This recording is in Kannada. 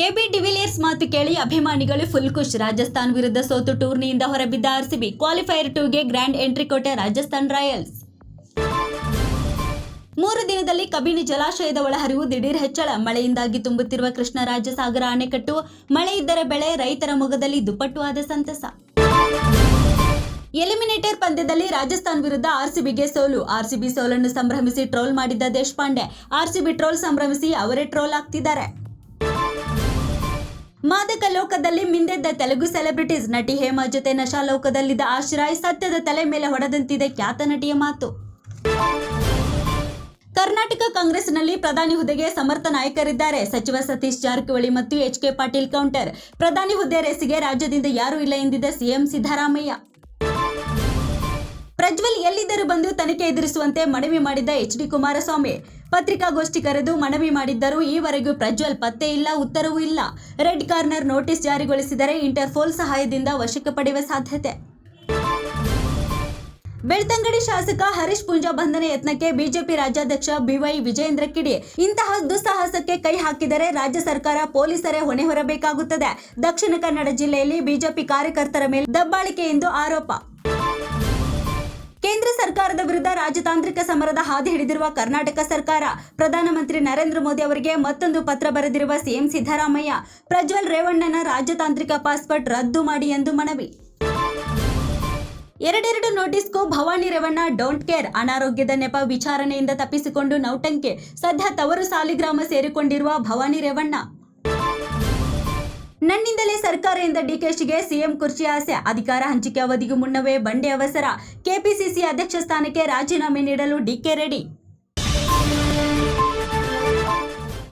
ಎಬಿ ಡಿವಿಲಿಯರ್ಸ್ ಮಾತು ಕೇಳಿ ಅಭಿಮಾನಿಗಳು ಫುಲ್ ಖುಷ್ ರಾಜಸ್ಥಾನ್ ವಿರುದ್ಧ ಸೋತು ಟೂರ್ನಿಯಿಂದ ಹೊರಬಿದ್ದ ಆರ್ಸಿಬಿ ಕ್ವಾಲಿಫೈಯರ್ ಟೂಗೆ ಗ್ರ್ಯಾಂಡ್ ಎಂಟ್ರಿ ಕೊಟ್ಟ ರಾಜಸ್ಥಾನ್ ರಾಯಲ್ಸ್. ಮೂರು ದಿನದಲ್ಲಿ ಕಬಿನಿ ಜಲಾಶಯದ ಒಳಹರಿವು ದಿಢೀರ್ ಹೆಚ್ಚಳ. ಮಳೆಯಿಂದಾಗಿ ತುಂಬುತ್ತಿರುವ ಕೃಷ್ಣರಾಜಸಾಗರ ಅಣೆಕಟ್ಟು. ಮಳೆ ಇದ್ದರೆ ಬೆಳೆ, ರೈತರ ಮೊಗದಲ್ಲಿ ದುಪ್ಪಟ್ಟು ಆದ ಸಂತಸ. ಎಲಿಮಿನೇಟರ್ ಪಂದ್ಯದಲ್ಲಿ ರಾಜಸ್ಥಾನ್ ವಿರುದ್ಧ ಆರ್ಸಿಬಿಗೆ ಸೋಲು. ಆರ್ಸಿಬಿ ಸೋಲನ್ನು ಸಂಭ್ರಮಿಸಿ ಟ್ರೋಲ್ ಮಾಡಿದ್ದ ದೇಶಪಾಂಡೆ. ಆರ್ಸಿಬಿ ಟ್ರೋಲ್ ಸಂಭ್ರಮಿಸಿ ಅವರೇ ಟ್ರೋಲ್ ಆಗ್ತಿದ್ದಾರೆ. ಲೋಕದಲ್ಲಿ ಮಿಂದೆದ್ದ ತೆಲುಗು ಸೆಲೆಬ್ರಿಟೀಸ್ ನಟಿ ಹೇಮಾ ಜೊತೆ ನಶಾ ಲೋಕದಲ್ಲಿದ್ದ ಆಶ್ರಾಯ್ ಸತ್ಯದ ತಲೆ ಮೇಲೆ ಹೊಡೆದಂತಿದೆ ಖ್ಯಾತ ನಟಿಯ ಮಾತು. ಕರ್ನಾಟಕ ಕಾಂಗ್ರೆಸ್ನಲ್ಲಿ ಪ್ರಧಾನಿ ಹುದ್ದೆಗೆ ಸಮರ್ಥ ನಾಯಕರಿದ್ದಾರೆ. ಸಚಿವ ಸತೀಶ್ ಜಾರಕಿಹೊಳಿ ಮತ್ತು ಎಚ್ ಕೆ ಪಾಟೀಲ್ ಕೌಂಟರ್. ಪ್ರಧಾನಿ ಹುದ್ದೆ ರೇಸಿಗೆ ರಾಜ್ಯದಿಂದ ಯಾರೂ ಇಲ್ಲ ಎಂದಿದ್ದ ಸಿಎಂ ಸಿದ್ದರಾಮಯ್ಯ. ಪ್ರಜ್ವಲ್ ಎಲ್ಲಿದ್ದರೂ ಬಂದು ತನಿಖೆ ಎದುರಿಸುವಂತೆ ಮನವಿ ಮಾಡಿದ್ದ ಎಚ್ ಡಿ ಕುಮಾರಸ್ವಾಮಿ. ಪತ್ರಿಕಾಗೋಷ್ಠಿ ಕರೆದು ಮನವಿ ಮಾಡಿದ್ದರೂ ಈವರೆಗೂ ಪ್ರಜ್ವಲ್ ಪತ್ತೆ ಇಲ್ಲ, ಉತ್ತರವೂ ಇಲ್ಲ. ರೆಡ್ ಕಾರ್ನರ್ ನೋಟಿಸ್ ಜಾರಿಗೊಳಿಸಿದರೆ ಇಂಟರ್ಪೋಲ್ ಸಹಾಯದಿಂದ ವಶಕ್ಕೆ ಪಡೆಯುವ ಸಾಧ್ಯತೆ. ಬೆಳ್ತಂಗಡಿ ಶಾಸಕ ಹರೀಶ್ ಪೂಂಜಾ ಬಂಧನ ಯತ್ನಕ್ಕೆ ಬಿಜೆಪಿ ರಾಜ್ಯಾಧ್ಯಕ್ಷ ಬಿವೈ ವಿಜಯೇಂದ್ರ ಕಿಡಿ. ಇಂತಹ ದುಸ್ಸಾಹಸಕ್ಕೆ ಕೈ ಹಾಕಿದರೆ ರಾಜ್ಯ ಸರ್ಕಾರ ಪೊಲೀಸರೇ ಹೊಣೆ ಹೊರಬೇಕಾಗುತ್ತದೆ. ದಕ್ಷಿಣ ಕನ್ನಡ ಜಿಲ್ಲೆಯಲ್ಲಿ ಬಿಜೆಪಿ ಕಾರ್ಯಕರ್ತರ ಮೇಲೆ ದಬ್ಬಾಳಿಕೆ ಎಂದು ಆರೋಪ. ಕೇಂದ್ರ ಸರ್ಕಾರದ ವಿರುದ್ಧ ರಾಜತಾಂತ್ರಿಕ ಸಮರದ ಹಾದಿ ಹಿಡಿದಿರುವ ಕರ್ನಾಟಕ ಸರ್ಕಾರ, ಪ್ರಧಾನಮಂತ್ರಿ ನರೇಂದ್ರ ಮೋದಿ ಅವರಿಗೆ ಮತ್ತೊಂದು ಪತ್ರ ಬರೆದಿರುವ ಸಿಎಂ ಸಿದ್ದರಾಮಯ್ಯ, ಪ್ರಜ್ವಲ್ ರೇವಣ್ಣನ ರಾಜತಾಂತ್ರಿಕ ಪಾಸ್ಪೋರ್ಟ್ ರದ್ದು ಮಾಡಿ ಎಂದು ಮನವಿ. ಎರಡೆರಡು ನೋಟಿಸ್ಗೂ ಭವಾನಿ ರೇವಣ್ಣ ಡೋಂಟ್ ಕೇರ್, ಅನಾರೋಗ್ಯದ ನೆಪ ವಿಚಾರಣೆಯಿಂದ ತಪ್ಪಿಸಿಕೊಂಡು ನೌಟಂಕೆ, ಸದ್ಯ ತವರು ಸಾಲಿಗ್ರಾಮ ಸೇರಿಕೊಂಡಿರುವ ಭವಾನಿ ರೇವಣ್ಣ. ನನ್ನಿಂದಲೇ ಸರ್ಕಾರದಿಂದ ಡಿಕೆಶಿಗೆ ಸಿಎಂ ಕುರ್ಚಿ ಆಸೆ. ಅಧಿಕಾರ ಹಂಚಿಕೆ ಅವಧಿಗೂ ಮುನ್ನವೇ ಬಂಡೆ ಅವಸರ. ಕೆಪಿಸಿಸಿ ಅಧ್ಯಕ್ಷ ಸ್ಥಾನಕ್ಕೆ ರಾಜೀನಾಮೆ ನೀಡಲು ಡಿಕೆ ರೆಡಿ